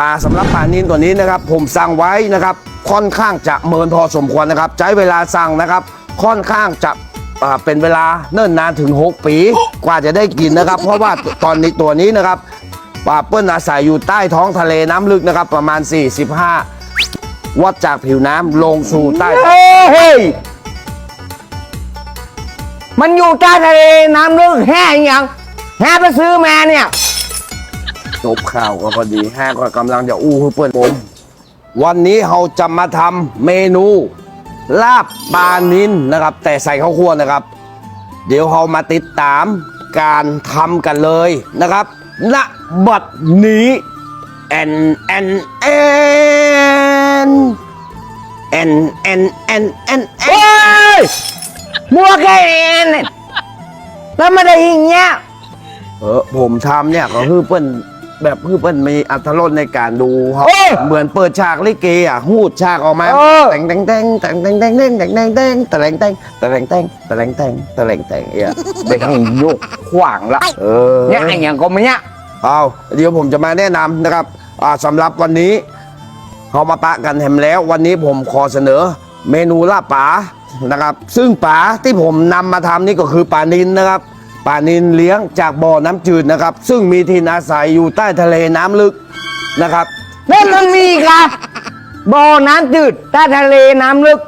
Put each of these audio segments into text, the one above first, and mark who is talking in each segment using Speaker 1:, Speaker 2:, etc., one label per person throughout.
Speaker 1: ปลาสำหรับปลานินตัวนี้นะครับ ผมสั่งไว้นะครับค่อนข้างจะเมินพอสมควรนะครับ ใช้เวลาสั่งนะครับ ค่อนข้างจะเป็นเวลาเนิ่นนานถึง 6 ปี กว่าจะได้กินนะครับ เพราะว่าตอนนี้ตัวนี้นะครับปลาเปิ้ลอาศัยอยู่ใต้ท้องทะเลน้ำลึกนะครับ ประมาณ 45 วัดจากผิวน้ำลงสู่ใต้ท้อง
Speaker 2: เฮ้ยมันอยู่ใต้ทะเลน้ำลึกแห้งยังแห้ไปซื้อมาเนี่ย
Speaker 1: จบข่าวก็พอดีแห้ก็กำลังจะอู้เพื่อนผม วันนี้เราจะมาทำเมนู ลาบปลานินนะครับ แต่ใส่ข้าวคั่วนะครับ เดี๋ยวเรามาติดตามการทำกันเลยนะครับณบัดนี้แอนแอนแอนแอนแอนแอนแอนแอ
Speaker 2: เฮ้
Speaker 1: น
Speaker 2: ยมัวแค่เองเนี่ยแล้วม่ได้ย่างเงี้ย
Speaker 1: เออผมทำเนี่ยก็คือเปิ้น แบบคือเปิ้นมีอัตรสในการดูครับ
Speaker 2: เออ
Speaker 1: เหมือนเปิดฉากลิเกอะหูดฉากออกมา
Speaker 2: เออ
Speaker 1: แต่งแต่งแต่งแต่งแต่งแต่งแต่งแต่งแต่งแต่งแต่งแต่งแต่งแต่งแต่งแต่งแต่งแต่งเอี่ย
Speaker 2: ไปทางโยกขวางละ
Speaker 1: เออ
Speaker 2: เนี่ยไอ้อย่างก็ไม่เนี่ย
Speaker 1: เอาเดี๋ยวผมจะมาแนะนำนะครับอ่าสำหรับวันนี้เขามาปะกันแถมแล้ว วันนี้ผมขอเสนอเมนูลาบปลานะครับ ซึ่งปลาที่ผมนำมาทำนี่ก็คือปลานินนะครับ ปลานินเลี้ยงจากบ่อน้ำจืดนะครับ ซึ่งมีถิ่นอาศัยอยู่ใต้ทะเลน้ำลึกนะครับ
Speaker 2: นั่นมันมีกะบ่อน้ำจืดใต้ทะเลน้ำลึก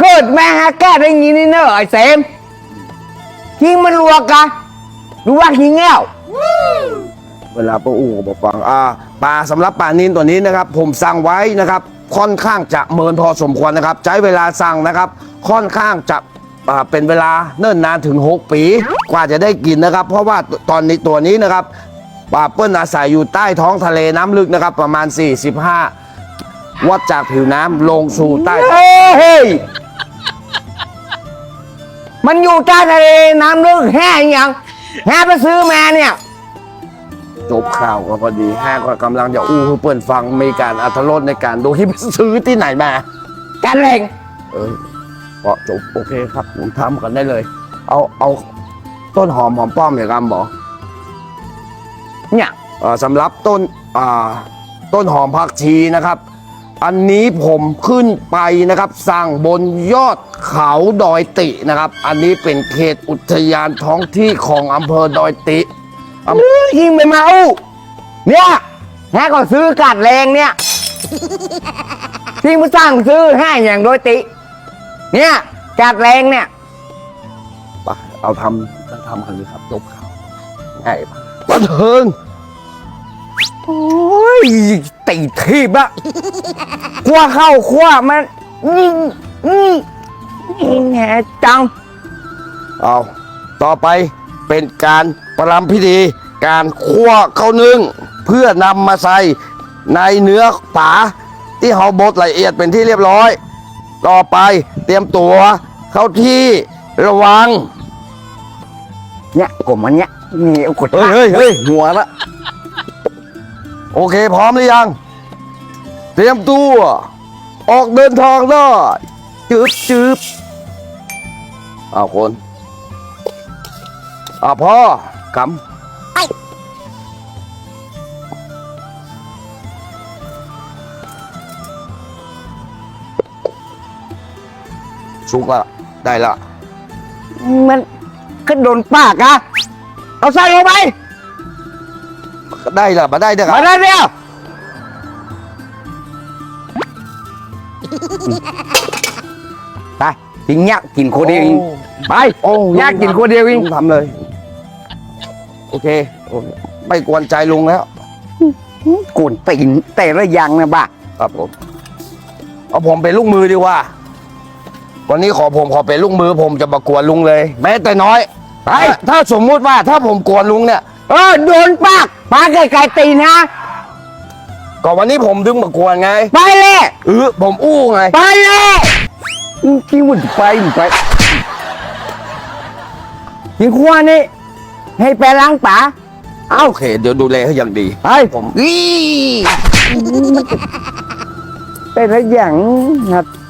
Speaker 2: เกิดแม่ฮะแก้ได้งี้นี่เนอะไอ้เสมคิงมันรัวกะรู้ว่าคิงแง้ว
Speaker 1: เวลาป้าอู่ก็บอกฟังอ่าปลาสำหรับปลานินตัวนี้นะครับ ผมสั่งไว้นะครับ ค่อนข้างจะเมินพอสมควรนะครับ ใช้เวลาสั่งนะครับ ค่อนข้างจะอ่า เป็นเวลาเนิ่นนานถึง 6 ปี กว่าจะได้กินนะครับ เพราะว่าตอนนี้ตัวนี้นะครับปลาเปิ้ลอาศัยอยู่ใต้ท้องทะเลน้ำลึกนะครับ ประมาณ 45 วัดจากผิวน้ำลงสู่ใต้ท้อง
Speaker 2: เฮ้ยมันอยู่ใต้ทะเลน้ำลึกแห้งยังแห้ไปซื้อมาเนี่ย
Speaker 1: จบข่าวก็พอดีแห้ก็กำลังจะอู้ให้เปิ้ลฟังมีการอัธรสในการดูที่ไปซื้อที่ไหนมา
Speaker 2: กันเล่ง
Speaker 1: เออ พอจบโอเคครับผมทำกันได้เลย เอาเอาต้นหอมหอมป้อมอย่างกำบอก
Speaker 2: เนี่ย
Speaker 1: สำหรับต้นต้นหอมผักชีนะครับ อันนี้ผมขึ้นไปนะครับสั่งบนยอดเขาดอยตินะครับ อันนี้เป็นเขตอุทยานท้องที่ของอำเภอดอยติอ
Speaker 2: ยิงไปมาอู้เนี่ยแห้ก็ซื้อกัดแรงเนี่ยทิ้งมาสร้างซื้อให้อย่างโดยติ เนี่ยกัดแรงเนี่ย
Speaker 1: ไปเอาทำจะทำกันเลยครับจบข่าวง่ายปะบันเทิง
Speaker 2: โอ้ยตีทีบอะขั้วเข้าขั้วมันนี่นี่นี่แหน่จัง
Speaker 1: เอาต่อไปเป็นการประรำพิธี การคั่วข้าวนึ่งเพื่อนำมาใส่ในเนื้อปลาที่เขาบดละเอียดเป็นที่เรียบร้อย ต่อไปเตรียมตัวเข้าที่ระวัง
Speaker 2: เนี่ยกลมมันเนี่ยนี่เอากด
Speaker 1: เฮ้ยเฮ้ยเฮ้ยหัวละโอเคพร้อมหรือยัง เตรียมตัว ออกเดินทางได้จืบจืบเอาคนเอาพ่อกำ สุกละได้ละ
Speaker 2: มันก็โดนปากอะเอาใส่ลงไป
Speaker 1: ได้ละมาได้เด้อค
Speaker 2: มา
Speaker 1: รับ
Speaker 2: ได้เดียวไปกินเนี้ยกินคนเดียวเองไป
Speaker 1: โอ้
Speaker 2: ยากกินคนเดียวเอง
Speaker 1: ลุงทำเลย โอเคโอเคไม่กวนใจลุงแล้ว
Speaker 2: กุนตีนแต่ละอย่างนะบ้า
Speaker 1: ครับผม เอาผมเป็นลูกมือดีกว่า วันนี้ขอผมขอเป็นลูกมือผมจะมากวนลุงเลย แม้แต่น้อย
Speaker 2: ไป
Speaker 1: ถ้าถ้าสมมุติว่าถ้าผมกวนลุงเนี่ย
Speaker 2: เออโดนปากปากไกลๆตีนนะ
Speaker 1: ก็วันนี้ผมดึงมากวนไง
Speaker 2: ไปเลย
Speaker 1: เออผมอู้ไง
Speaker 2: ไปเลยคิดว่าจะไปไม่ไปยิงขวานี่ให้ไปล้างป่าเอา
Speaker 1: โอเคเดี๋ยวดูแลให้อย่างดี
Speaker 2: ไป
Speaker 1: ผมอี
Speaker 2: แต่ละอย่างนะ
Speaker 1: อ๋อ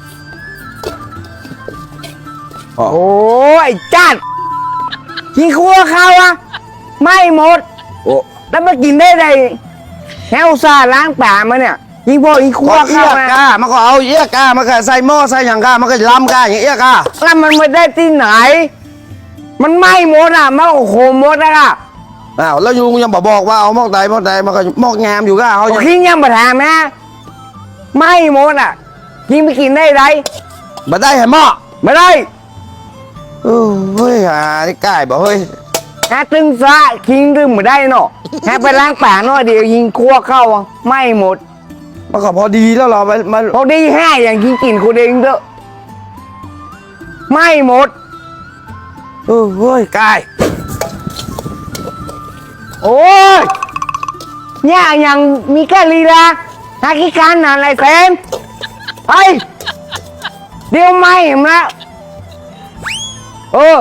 Speaker 2: โอ้ยจัดกินครัวเขาอะไม่หมด
Speaker 1: โอ้
Speaker 2: แล้วมากินได้ไงแฮวซาห์ล้างป่ามาเนี่ยยิงพวกอีขั้ว
Speaker 1: ก็เอี้
Speaker 2: เข้ายนะ
Speaker 1: กามันก็เอาเอี้ยกามันก็ใส่หม้อใส่อย่างกามันก็ล้ำกาอย่างเอี้ยกา
Speaker 2: แล้วมันไม่ได้ที่ไหน มันไหม้หมดอะมันโอ้โหหมดอะ
Speaker 1: อ้าวแล้วยูยังบอกบอกว่าเอาหม้อใดหม้อใดมันก็หม้องามอยู่กาเขายัง
Speaker 2: กินยังมาถามนะไหม้หมดอะกินไปกินได้ไร
Speaker 1: มาได้เห็นหม้อ
Speaker 2: ไม่ได้
Speaker 1: เออเฮ้ยหาที่ใกล้บอกเฮ้ย
Speaker 2: ฮะตึงซะกินดื่มไม่ได้เนาะฮะไปล้างป่าหน่อยเดียวยิงคั่วเข้าอะไหม้หมด
Speaker 1: มันก็พอดีแล้วเราไปมัน
Speaker 2: พอดีห้าอย่างกินกินคนเองเถอะไหม้หมด
Speaker 1: เออเฮ้ยใกล้
Speaker 2: โอ้ยเนี่ยยังมีแค่ลีลาหากิการนานอะไรเซมไปเดี๋ยวไหม้เห็นไหม เออ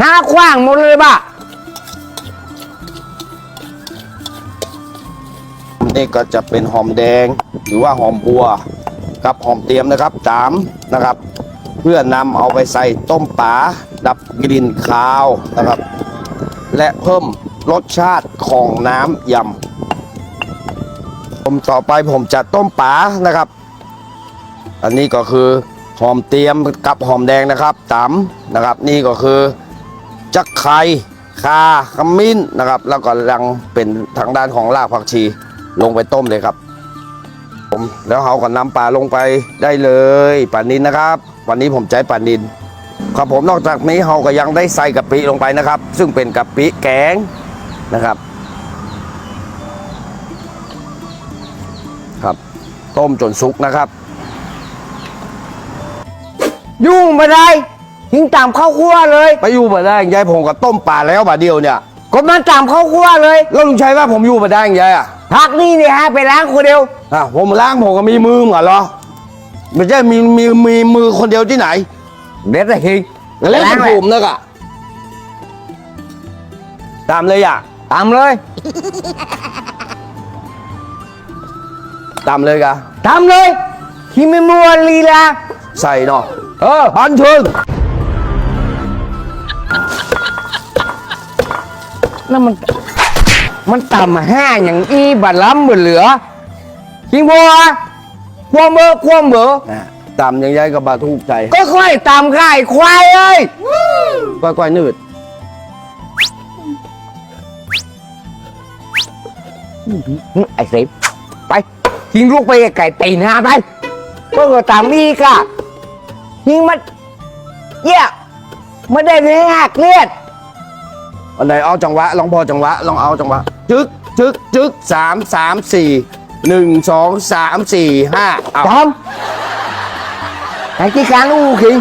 Speaker 2: หาขว้างหมดเลยบ้า
Speaker 1: นี่ก็จะเป็นหอมแดง หรือว่าหอมบัวกับหอมเตรียมนะครับสามนะครับ เพื่อนำเอาไปใส่ต้มปลาดับกลิ่นคาวนะครับ และเพิ่มรสชาติของน้ำยำผมต่อไปผมจะต้มปลานะครับ อันนี้ก็คือ หอมเตรียมกับหอมแดงนะครับตำนะครับ นี่ก็คือจักไข่คาขมิ้นนะครับ แล้วก็ยังเป็นทางด้านของรากผักชีลงไปต้มเลยครับผมแล้วเขาก็นำปลาลงไปได้เลยปลานินนะครับ วันนี้ผมใช้ปลานินครับผมนอกจากนี้เขาก็ยังได้ใส่กะปิลงไปนะครับ ซึ่งเป็นกะปิแกงนะครับครับ ต้มจนสุกนะครับ
Speaker 2: ยุ่งไม่ได้ทิ้งตามข้าวคั่วเลย
Speaker 1: ไปอยู่มาได้ยายผมก็ต้มปลาแล้วบาดเดียวเนี่ย
Speaker 2: ก็มันตามข้าวคั่วเลย
Speaker 1: แล้วลุงชัยว่าผมอยู่มาได้ยังไงอะ
Speaker 2: พักนี่เนี่ยฮะไปล้างคนเดียว
Speaker 1: อะผมล้างผมก็มีมือเหมือนเหรอไม่ใช่มีมีมีมือคนเดียวที่ไหน
Speaker 2: เด็ดเลยที
Speaker 1: แล้ว
Speaker 2: ล้าง
Speaker 1: เป็น
Speaker 2: เลย
Speaker 1: ผมนะกะตามเลยอะ
Speaker 2: ตามเลย
Speaker 1: ตามเลยกะ
Speaker 2: ตามเลยที่ไม่มัวลีลา
Speaker 1: ใส่เนาะ
Speaker 2: เออ
Speaker 1: อันเชิญ
Speaker 2: นั่นมัน มันต่ำห้าอย่างอีบัดล้ำบัดเหลือจริงบัวควมเบอร์ควมเบอร์
Speaker 1: อะตามยังยายกับบาทุกใจ
Speaker 2: ก็ค่อยตามข่ายควายเอ้ย
Speaker 1: ก้อยๆนืด
Speaker 2: ไอ้เสพไปทิ้งลูกไปไก่ตีหน้าไปก็ก็ตามอีกอะ ทิ้งมันเยี่ยไม่ได้ไม่หักเลือด
Speaker 1: อันไหนเอาจังหวะลองพอจังหวะลองเอาจังหวะจึ๊กจึ๊กจึ๊กสามสามสี่หนึ่งสองสามสี่ห้าเอา
Speaker 2: ทอมไอ้ที่การอู้คิง